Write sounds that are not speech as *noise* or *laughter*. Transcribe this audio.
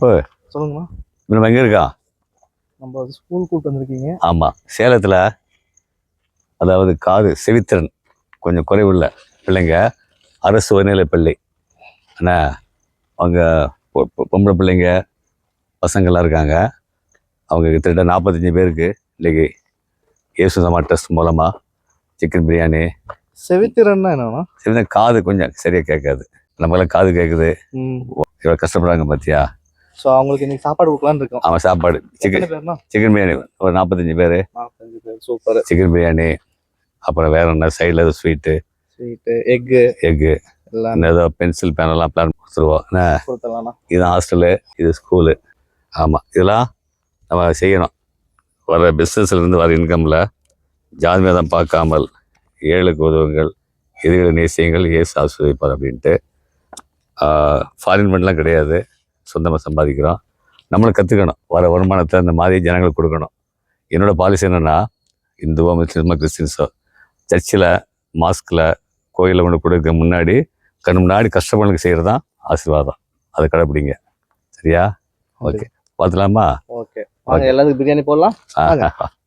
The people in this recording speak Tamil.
அப்போ? சொல்லுங்கண்ணா நம்ம எங்கே இருக்கா? நம்ம ஸ்கூல் கூப்பிட்டு வந்திருக்கீங்க. ஆமாம் சேலத்தில் அதாவது காது செவித்திறன் கொஞ்சம் குறைவுள்ள பிள்ளைங்க. அரசு உயர்நிலை பள்ளி. என்ன அவங்க பொம்பளை பிள்ளைங்க பசங்கள்லாம் இருக்காங்க. அவங்க கிட்டத்தட்ட நாற்பத்தஞ்சு பேருக்கு இன்றைக்கி இயேசுதமா டெஸ்ட் மூலமாக சிக்கன் பிரியாணி. செவித்திறன்னா என்னன்னா சின்ன காது கொஞ்சம் சரியாக கேட்காது. நம்மளாம் காது கேட்குது. ம். இவ்வளோ கஷ்டப்படுறாங்க பார்த்தியா ஸோ அவங்களுக்கு இன்னைக்கு சாப்பாடு கொடுக்கலான்னு இருக்கோம். அவன் சாப்பாடு. சிக்கன் சிக்கன் பிரியாணி ஒரு நாற்பத்தஞ்சு பேர். நாற்பத்தஞ்சு பேர். சூப்பர் சிக்கன் பிரியாணி அப்புறம் வேற என்ன? சைடில் ஏதோ ஸ்வீட்டு ஸ்வீட்டு எக்கு எக்கு எல்லாம். ஏதோ பென்சில் பேனெல்லாம் பிளான் கொடுத்துருவோம். என்ன? இது ஹாஸ்டலு இது ஸ்கூலு ஆமாம் இதெல்லாம் நம்ம செய்யணும். வர பிஸ்னஸ்லேருந்து வர இன்கமில் ஜாதி மதம் பார்க்காமல் ஏழுக்கு உதவுங்கள் எதிர்களை நேசியங்கள் ஏசு ஆசிர்வதிப்பார் அப்படின்ட்டு. ஃபாரின் பண்ணலாம் கிடையாது. சொந்தமாக சம்பாதிக்கிறோம். நம்மளும் கற்றுக்கணும் வர வருமானத்தை அந்த மாதிரி ஜனங்களுக்கு கொடுக்கணும். என்னோட பாலிசி என்னென்னா இந்துவோ முஸ்லீமோ கிறிஸ்டின்ஸோ சர்ச்சில் மாஸ்கில் கோயிலில் கொண்டு கொடுக்க முன்னாடி கண் முன்னாடி கஷ்டப்படுறதுக்கு செய்கிறது தான் ஆசீர்வாதம். அதை கடைப்பிடிங்க. சரியா? ஓகே. பார்த்துலாமா ஓகே. எல்லாத்துக்கும் பிரியாணி போடலாம். *laughs*